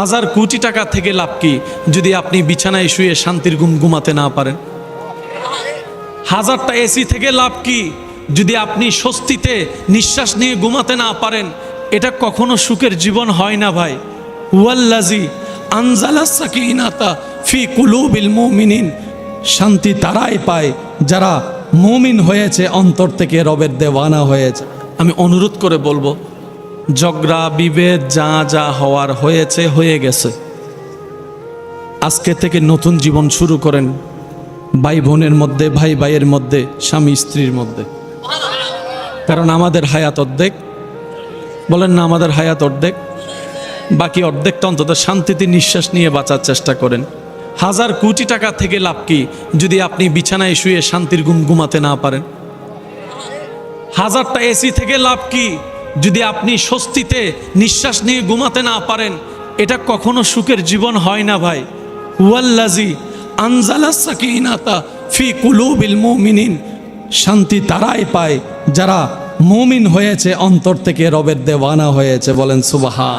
হাজার কোটি টাকা থেকে লাভ কি, যদি আপনি বিছানায় শুয়ে শান্তির ঘুম ঘুমাতে না পারেন? হাজারটা এসি থেকে লাভ কি, যদি আপনি স্বস্তিতে নিঃশ্বাস নিয়ে ঘুমাতে না পারেন? এটা কখনো সুখের জীবন হয় না ভাই। ওয়াল্লাজি আনজালা সাকিনাতা ফি কুলুবিল মুমিনিন। শান্তি তারাই পায় যারা মুমিন হয়েছে, অন্তর থেকে রবের দেওয়ানা হয়েছে। আমি অনুরোধ করে বলব ঝগড়া, বিভেদ যা যা হওয়ার হয়েছে, হয়ে গেছে। আজকে থেকে নতুন জীবন শুরু করেন ভাই বোনের মধ্যে ভাই ভাইয়ের মধ্যে, স্বামী, স্ত্রীর মধ্যে। কারণ আমাদের হায়াত অর্ধেক। বলেন না, আমাদের হায়াত অর্ধেক। বাকি অর্ধেকটা অন্তত শান্তিতে নিঃশ্বাস নিয়ে বাঁচার চেষ্টা করেন। হাজার কোটি টাকা থেকে লাভ কি যদি আপনি বিছানায় শুয়ে শান্তির ঘুম ঘুমাতে না পারেন? হাজারটা এসি থেকে লাভ কি যদি আপনি স্বস্তিতে, নিঃশ্বাস নিয়ে ঘুমাতে না পারেন, এটা কখনো সুখের জীবন হয় না ভাই। ওয়াল্লাজি আনজালা সাকিনাতা ফি কুলুবিল মুমিনিন। শান্তি তারাই পায় যারা মুমিন হয়েছে, অন্তর থেকে রবের দেওয়ানা হয়েছে, বলেন সুবাহা